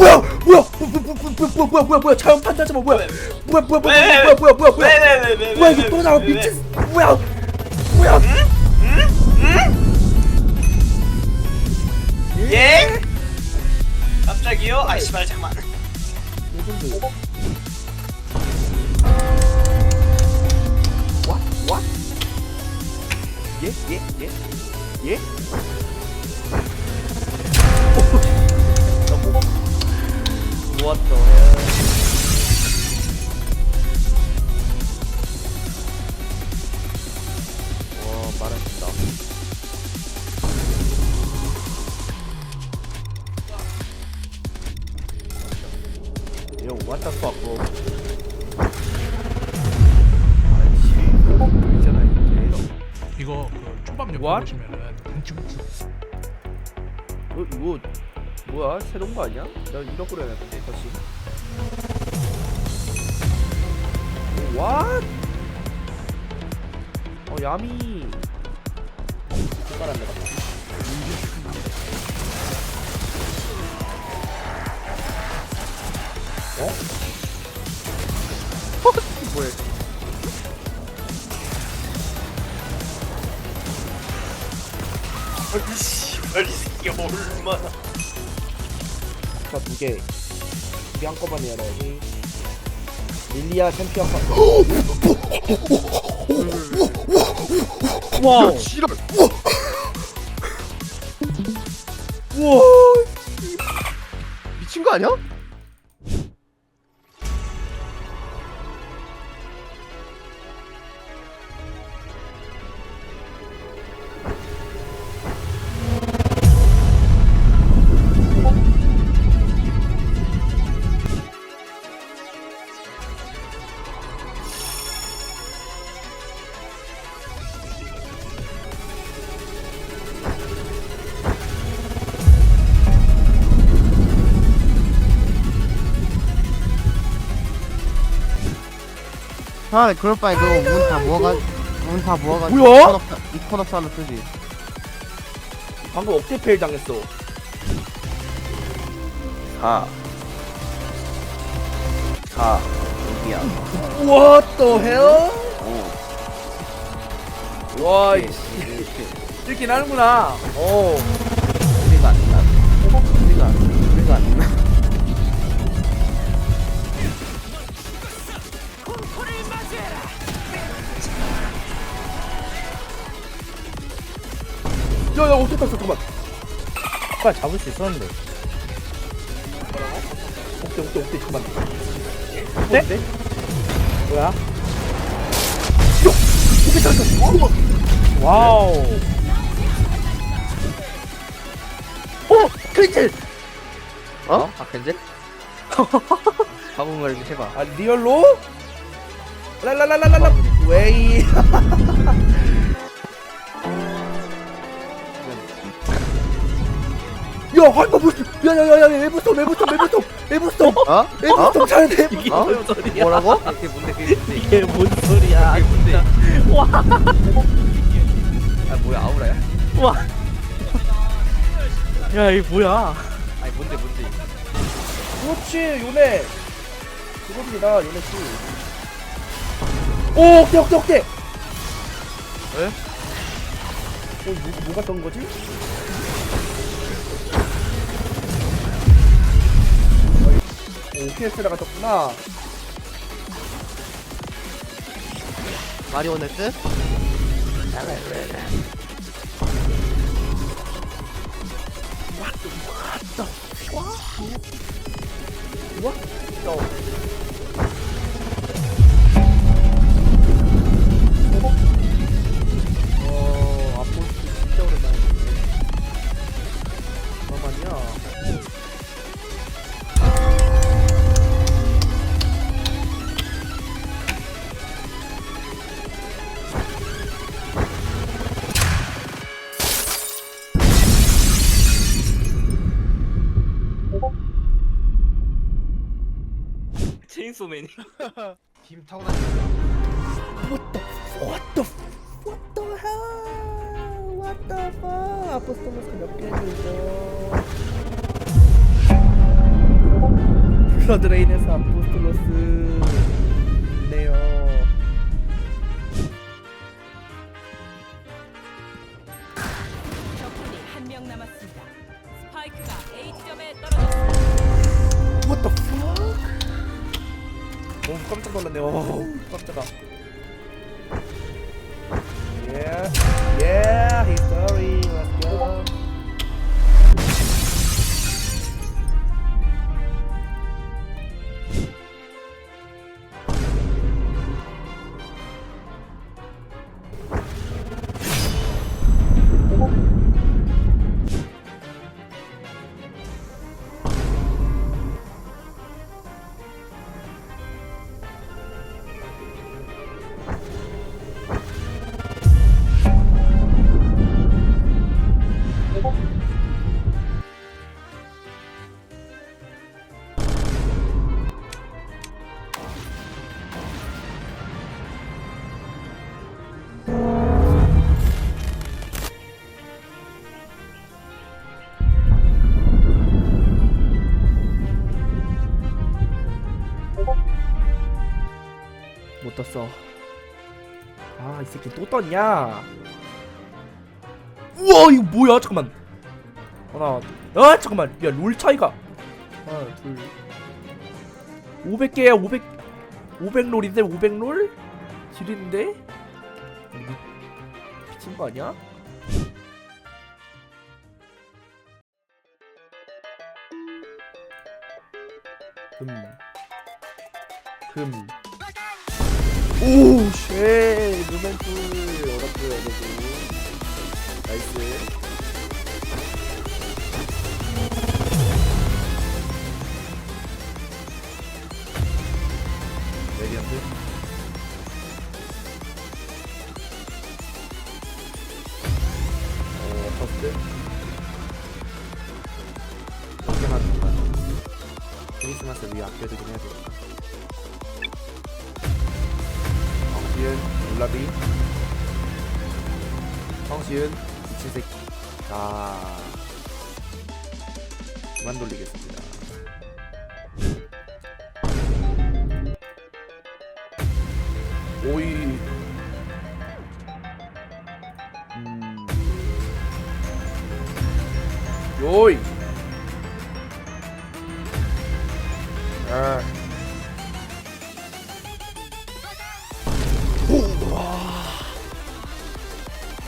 뭐야 뭐야 뭐야 뭐야 뭐야 뭐야 자연 판다잖아 뭐야 뭐야 뭐야 뭐야 뭐야 뭐야 뭐야 뭐야 뭐야 이거 또 나와 미친 뭐야 뭐야 예? 갑자기요? 아이 씨발 잠만 레전드 What? What? 예? 예? 예? 예? Hell? 와 말한다 Yo, what the fuck, bro? 아이씨, 있잖아, 이거. 이거 그 초밥 옆에 What? 보시면은 단축키 어, 이거 뭐야? 새로운 거 아니야? 나 이거 그려야겠는데 다시. 오, what? 어, 야미. 색깔 안 내가. 어? 뭐야? 아이 씨발 이 새끼 얼마나 자두 개. 두 개 한꺼번에 열어야지. 릴리아 챔피언 카. 와우. 지랄. 우와. 미친 거 아니야? 차라리 그럴 바에 그거 문 다 모아가 문 다 모아가지고 뭐야? 살로 쓰지 방금 억대페일 당했어. 4 4 여기야 What the hell? 와, 이씨. 이렇게 하는구나. 어. 소리가 안나 소리가 소리가 안나 야, 야, 어떻게 탔어? 잠깐만. 빨리 잡을 수 있었는데. 옥대, 옥대, 옥대, 잠깐만. 네? 뭐야? 야! 옥대 탔어! 와우. 오! 클리틀! 어? 아 근데? 가공을 이렇게 해봐 아, 리얼로? 랄랄랄랄랄라. 웨이. 야, 할거 무슨? 야, 야, 야, 야, 에브스톰, 에브스톰, 에브스톰, 에브스톰, 어? 에브스톰 잘해, 에브스톰. 어? 뭐라고? 이게 뭔데 그게 뭔데 이게 뭔 소리야? 이게 뭔데 아 뭐야 아우라야? 야, 이 뭐야? 아니 뭔데 뭔데 그렇지, 요네. 그겁니다, 요네 씨. 오, 억대, 억대, 억대. 에? 어, 뭐, 뭐가 떤 거지? OPS라 갔었구나. 마리오네스? What the, what the, what the, what the. 체인소맨이 김 타고 다니 What the, what the, what the hell? What the fuck? 아포스토머스 몇 개죠? 블러드레인에서 아포스톨로스 네요 깜짝 놀랐네 오 깜짝아 떴어 아 이 새끼 또 떴냐 우와 이거 뭐야 잠깐만 하나 아 잠깐만 야 롤 차이가 하나 둘 500개야 500 500롤인데 500롤? 지린데? 미, 미친 거 아니야? 금. 금. 오, 쉣. 루멘풀. 어렵고요, 여러분. 나이스. 레디언트. 어, 퍼스트. 포켓만 중간. 크리스마스 위에 아껴두긴 해야 되니까. 성시은, 올라비. 성시은, 미친 새끼. 아. 그만 돌리겠습니다. 오이. 음. 요이.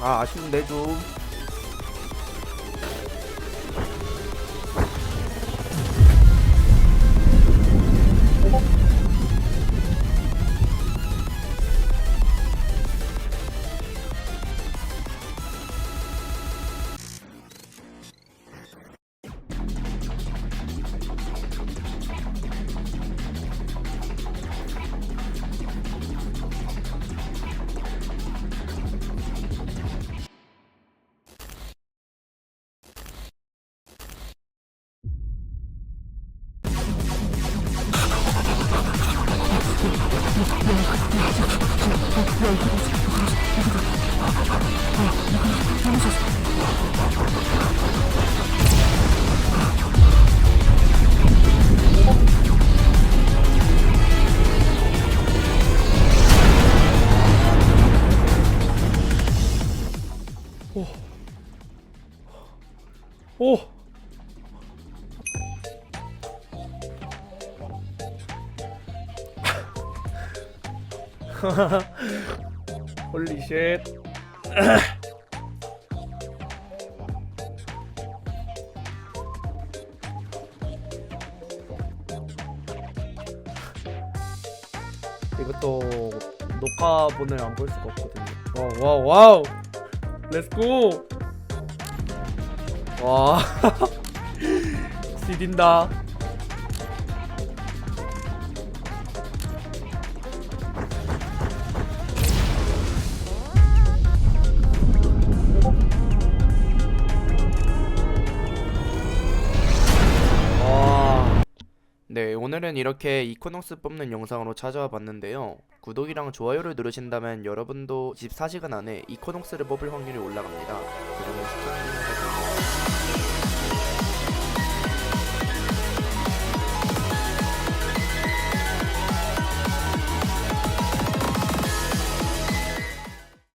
아, 아쉬운데 좀. 오. 홀리 쉣. 이것도 녹화본을 안 볼 수가 없거든요. 와우 와우 와우. 렛츠고. 와 지린다 오늘은 이렇게 이코녹스 뽑는 영상으로 찾아와 봤는데요. 구독이랑 좋아요를 누르신다면 여러분도 24시간 안에 이코녹스를 뽑을 확률이 올라갑니다. 그